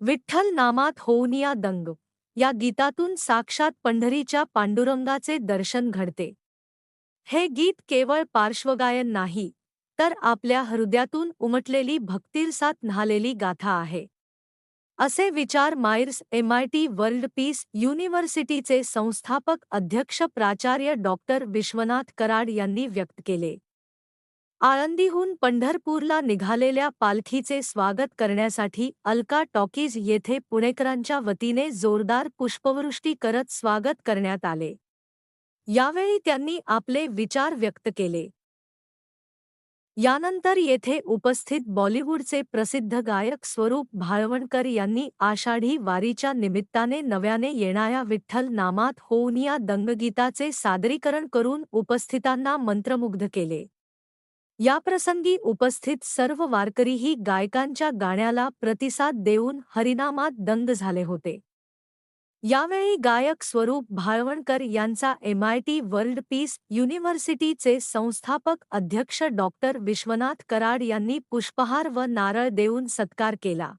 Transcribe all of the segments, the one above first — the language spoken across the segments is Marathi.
विठ्ठल नामात होऊनिया दंग. या गीतातून साक्षात पंढरीच्या पांडुरंगाचे दर्शन घडते. हे गीत केवळ पार्श्वगायन नाही तर आपल्या हृदयातून उमटलेली भक्तीरसात न्हालेली गाथा आहे. असे विचार मायर्स एमआयटी वर्ल्ड पीस युनिव्हर्सिटीचे संस्थापक अध्यक्ष प्राचार्य डॉक्टर विश्वनाथ कराड यांनी व्यक्त केले. आळंदीहून पंढरपूरला निघालेल्या पालखीचे स्वागत करण्यासाठी अलका टॉकीज येथे पुणेकरांच्या वतीने जोरदार पुष्पवृष्टी करत स्वागत करण्यात आले. यावेळी त्यांनी आपले विचार व्यक्त केले. यानंतर येथे उपस्थित बॉलिवूडचे प्रसिद्ध गायक स्वरूप भाळवणकर यांनी आषाढी वारीच्या निमित्ताने नव्याने येणाऱ्या विठ्ठल नामात होऊनिया दंगगीताचे सादरीकरण करून उपस्थितांना मंत्रमुग्ध केले. याप्रसंगी उपस्थित सर्व वारकरीही गायकांच्या गाण्याला प्रतिसाद देऊन हरिनामात दंग झाले होते. यावेळी गायक स्वरूप भाळवणकर यांचा एमआयटी वर्ल्ड पीस युनिव्हर्सिटीचे संस्थापक अध्यक्ष डॉक्टर विश्वनाथ कराड यांनी पुष्पहार व नारळ देऊन सत्कार केला.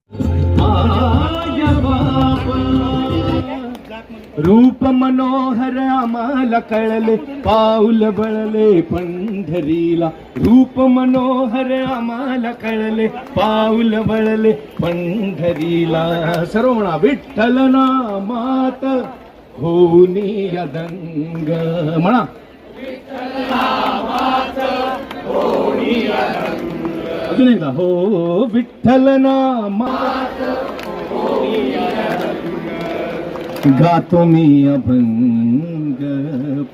रूप मनोहर आम्हाला कळले पाऊल बळले पंढरीला रूप मनोहर आम्हाला कळले पाऊल बळले पंढरीला सर्व म्हणा विठ्ठल नामात होनी अदंग म्हणा अजून एकदा हो विठ्ठल नामात गातो मी अभंग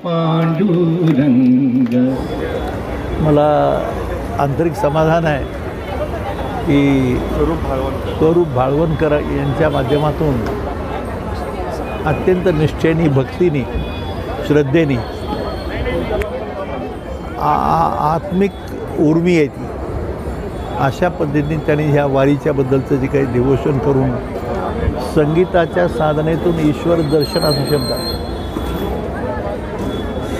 पांडुरंग. मला आंतरिक समाधान आहे की स्वरूप भाळवणकर यांच्या माध्यमातून अत्यंत निष्ठेने भक्तीने श्रद्धेने आत्मिक उर्मी आहे ती. अशा पद्धतीने त्यांनी ह्या वारीच्याबद्दलचं जे काही डिवोशन करून संगीताच्या साधनेतून ईश्वर दर्शन असू शकतात.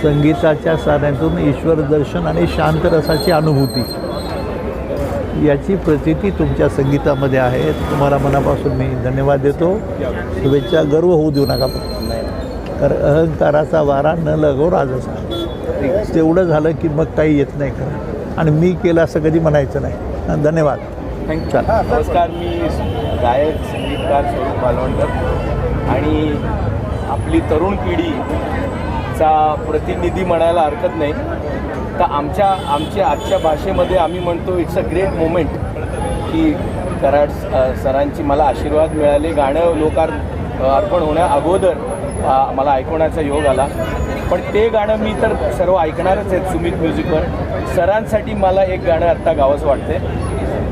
संगीताच्या साधनेतून ईश्वर दर्शन आणि शांत रसाची अनुभूती. याची प्रचिती तुमच्या संगीतामध्ये आहे. तुम्हाला मनापासून मी धन्यवाद देतो. शुभेच्छा गर्व होऊ देऊ नका कारण अहंकाराचा वारा न लगो राजसा तेवढं झालं की मग काही येत नाही खरं. आणि मी केलं असं कधी म्हणायचं नाही. धन्यवाद. चला. नमस्कार मी गायक संगीतकार स्वरूप मालवणकर आणि आपली तरुण पिढीचा प्रतिनिधी म्हणायला हरकत नाही. तर आमच्या आमच्या आजच्या भाषेमध्ये आम्ही म्हणतो इट्स अ ग्रेट मोमेंट की कराड सरांची मला आशीर्वाद मिळाले. गाणं लोकार अर्पण होण्या अगोदर मला ऐकवण्याचा योग आला. पण ते गाणं मी तर सर्व ऐकणारच आहेत सुमित म्युझिकवर. सरांसाठी मला एक गाणं आत्ता गावंच वाटते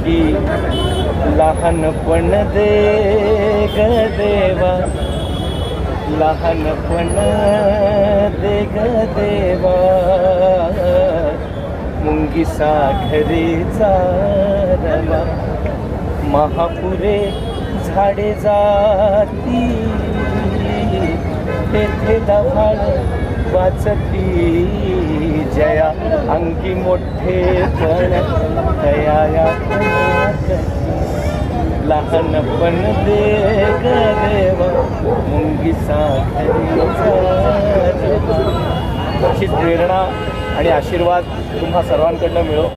की लहानपण दे ग देवा. लहानपण दे ग देवा. मुंगी साखरेचा रवा महापुरे झाडे जाती. तेथे दभाळ वाचती जया अंकी मोठे पण दया लहानपण दे देवा मुंगी साखरी अशीच प्रेरणा आणि आशीर्वाद तुम्हा सर्वांकडनं मिळो.